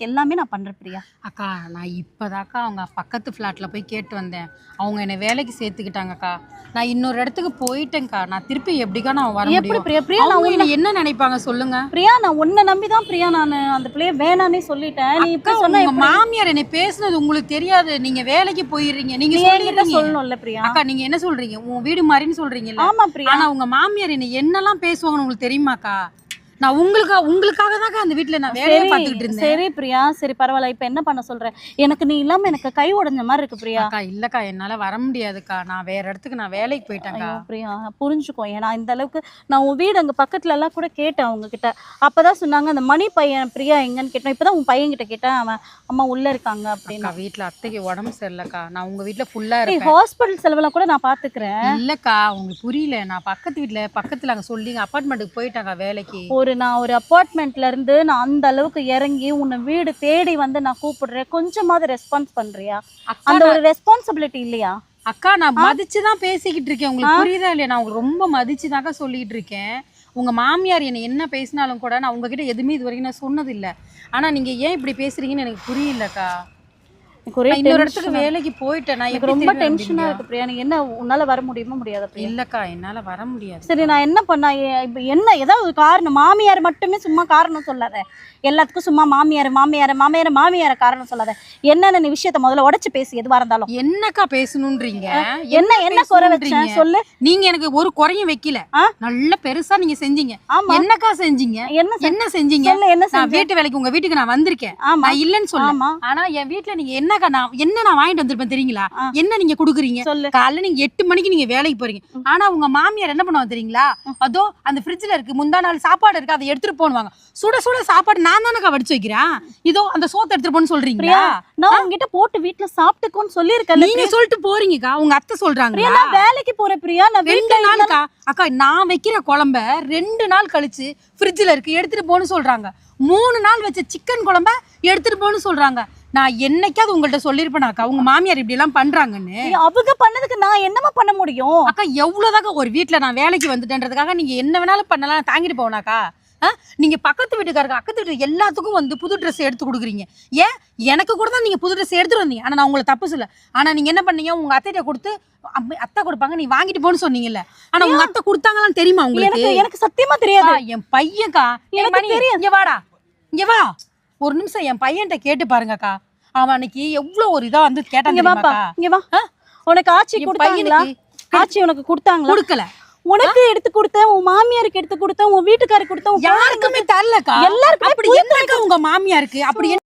உனக்கு எல்லாமே நான் பண்றேன் பிரியா. அக்கா நான் இப்போதாக்கா அவங்க பக்கத்து ஃப்ளாட்டில் போய் கேட்டு வந்தேன். அவங்க என்னை வேலைக்கு சேர்த்துக்கிட்டாங்கக்கா. நான் இன்னொரு இடத்துக்கு போயிட்டேன்க்கா. நான் திருப்பி எப்படிக்கா நான் வர எப்படி முடியும்? பிரியா? பிரியா நான் அவங்க உன்னை என்னை என்ன நினைப்பாங்க சொல்லுங்க? பிரியா நான் உன்னை நம்பி தான் பிரியா நான் அந்த பிள்ளைய வேணானே சொல்லிட்டேன். நீ அக்கா இப்ப சொன்ன உங்க மாமியார் என்னை பேசுனது உங்களுக்கு தெரியாது. நீங்க வேலைக்கு போயிடுறீங்க. நீங்க நீ என்கிட்ட சொல்லிடுறீங்க. சொல்லணும்ல பிரியா. அக்கா நீங்க என்ன சொல்றீங்க? உன் வீடு மாதிரின்னு சொல்றீங்கல்ல. ஆமா பிரியா. ஆனா உங்க மாமியார் என்ன என்னெல்லாம் பேசுவாங்கன்னு உங்களுக்கு தெரியுமாக்கா? நான் உங்களுக்கு உங்களுக்காக தான்க்கா அந்த வீட்ல நான் வேலையை பார்த்துக்கிட்டு இருந்தேன். சரி பிரியா சரி பரவாயில்ல இப்ப என்ன பண்ண சொல்ற? எனக்கு நீ இல்லாம எனக்கு கை உடைஞ்ச மாதிரி இருக்கு பிரியா. அக்கா இல்லக்கா என்னால வர முடியாதுக்கா. நான் வேற இடத்துக்கு நான் வேலைக்கு போயிட்டேன்க்கா. பிரியா புரிஞ்சுக்கோ. ஏன்னா இந்த அளவுக்கு நான் உன் வீடு அங்க பக்கத்துல எல்லாம் கூட கேட்டேன் அவங்க கிட்ட அப்பதான் சொன்னாங்க அந்த மணி பையன் பிரியா எங்கன்னு கேட்டேன். இப்பதான் உன் பையன் கிட்ட கேட்டேன் அவன் அம்மா உள்ள இருக்காங்க. அப்படின்னு. வீட்ல அத்தைக்கு உடம்பு சரியில்லக்கா. நான் உங்க வீட்ல ஃபுல்லா நீ இருப்பேன். ஹாஸ்பிட்டல் செலவெல்லாம் கூட நான் பாத்துக்கிறேன். இல்லக்கா உங்களுக்கு புரியல. நான் பக்கத்து வீட்ல பக்கத்துல அங்க சொல்லி அப்பார்ட்மெண்ட்டுக்கு போயிட்டாங்க வேலைக்கு. ஒரு நான் ஒரு அப்பார்ட்மெண்ட்ல இருந்து நான் அந்த அளவுக்கு இறங்கி உன்னை வீடு தேடி வந்து நான் கூப்பிடுறேன். கொஞ்சமாவது ரெஸ்பான்ஸ் பண்றியா? அக்கா அந்த ஒரு ரெஸ்பான்சிபிலிட்டி இல்லையா? அக்கா நான் மதிச்சு தான் பேசிக்கிட்டு இருக்கேன். உங்களுக்கு புரியுதா இல்லையா? நான் உங்களுக்கு ரொம்ப மதிச்சு தாக்கா சொல்லிட்டு இருக்கேன். உங்க மாமியார் என்னை என்ன பேசினாலும் கூட நான் உங்ககிட்ட எதுவுமே இது வரைக்கும் நான் சொன்னது இல்ல ஆனா நீங்க ஏன் இப்படி பேசுறீங்கன்னு எனக்கு புரியலக்கா. ஒரே இன்னொரு இடத்துக்கு வேலைக்கு போயிட்டேன். நான் எனக்கு ரொம்ப டென்ஷனா? இருக்கு பிரியா. நீ என்ன உன்னால வர முடியுமா முடியாத இல்லக்கா என்னால வர முடியாது. சரி நான் என்ன பண்ண இப்ப என்ன ஏதாவது காரணம். மாமியார் மட்டுமே சும்மா காரணம் சொல்லாத. எல்லாத்துக்கும் சும்மா மாமியார் மாமியார் மாமியார் மாமியார் காரணம் சொல்லாத. என்னென்ன நீ விஷயத்த முதல்ல உடைச்சு பேசு எதுவா இருந்தாலும். என்னக்கா பேசணுன்றீங்க? என்ன என்ன குறை பேசணுன்றீங்க? சொல்லு. நீங்க எனக்கு ஒரு குறையும் வைக்கல? நல்ல பெருசா நீங்க செஞ்சீங்க. ஆமா. என்னக்கா செஞ்சீங்க? என்ன என்ன செஞ்சீங்க? என்ன வீட்டு வேலைக்கு உங்க வீட்டுக்கு நான் வந்திருக்கேன். ஆமா. நான் இல்லைன்னு சொல்ல ஆனா என் வீட்ல நீங்க என்னக்கா நான் என்ன நான் வாங்கிட்டு வந்திருப்பேன் தெரியுங்களா. என்ன நீங்க குடுக்குறீங்க? காலைல நீங்க எட்டு மணிக்கு நீங்க வேலைக்கு போறீங்க. ஆனா உங்க மாமியார் என்ன பண்ணுவாங்க தெரியுங்களா? அதோ அந்த ஃப்ரிட்ஜ்ல இருக்கு முந்தா நாள் சாப்பாடு இருக்கு அதை எடுத்துட்டு போனுவாங்க சுட சுட சாப்பாடு நான் தானக்கா வடிச்சு வைக்கிறேன்? இதோ அந்த சோத்தை எடுத்துட்டு போன்னு சொல்றீங்களா? நான் உங்ககிட்ட போட்டு வீட்ல சாப்பிட்டுக்கோன்னு சொல்லியிருக்கேன் நீங்க சொல்லிட்டு போறீங்கக்கா உங்க அத்தை பிரியா சொல்றாங்களா நான் வேலைக்கு போறேன் பிரியா நான் ரெண்டு வீட்டுல நாளுக்கா? அக்கா நான் வைக்கிற குழம்ப ரெண்டு நாள் கழிச்சு ஃப்ரிட்ஜில் இருக்கு எடுத்துட்டு போன்னு சொல்றாங்க. மூணு நாள் வச்ச சிக்கன் குழம்ப எடுத்துட்டு போன்னு சொல்றாங்க. நான் என்னைக்காவது உங்கள்ட்ட சொல்லியிருப்பேனாக்கா உங்க மாமியார் இப்படி எல்லாம் பண்றாங்கன்னு அவங்க பண்ணதுக்கு நான் என்னமா பண்ண முடியும்? அக்கா எவ்வளவுதாக்கா ஒரு வீட்ல நான் வேலைக்கு வந்துட்டேன்றதுக்காக நீங்க என்ன வேணாலும் பண்ணலாம் தாங்கிட்டு போனாக்கா? நீங்க பக்கத்து வீட்டுக்காரங்க அக்கத்து வீட்டு எல்லாத்துக்கும் வந்து புது ட்ரெஸ் எடுத்து கொடுக்குறீங்க. ஏன்? எனக்கு கூட தான் நீங்க புது ட்ரெஸ் எடுத்துட்டு வந்தீங்க. ஆனா நான் உங்களை தப்பு சொல்ல ஆனா நீங்க என்ன பண்ணீங்க? உங்க அத்தைகிட்ட கொடுத்து அத்தை கொடுப்பாங்க நீ வாங்கிட்டு போன்னு சொன்னீங்கல்ல. ஆனா உங்க அத்தை கொடுத்தாங்களான்னு தெரியுமா உங்களுக்கு? எனக்கு சத்தியமா தெரியாது. அக்கா, என் பையன்க்கா. எனக்கு தெரியும். இங்க வாடா. இங்க வா. ஒரு நிமிஷம் என் பையன்கிட்ட கேட்டு பாருங்கக்கா. அவன் அன்னைக்கு எவ்வளவு ஒரு இதா வந்து கேட்டான் இங்க வாப்பா? இங்க வா? உனக்கு ஆட்சி கொடுத்தாங்களா? ஆட்சி உனக்கு கொடுத்தாங்களா? கொடுக்கல. உனக்கு எடுத்து கொடுத்தேன் உன் மாமியாருக்கு எடுத்து கொடுத்தேன் உன் வீட்டுக்காருக்கு கொடுத்தேன் யாருக்குமே தரலக்கா. எல்லாருக்குமே அப்படி என்னக்கா உங்க மாமியாருக்கு? அப்படி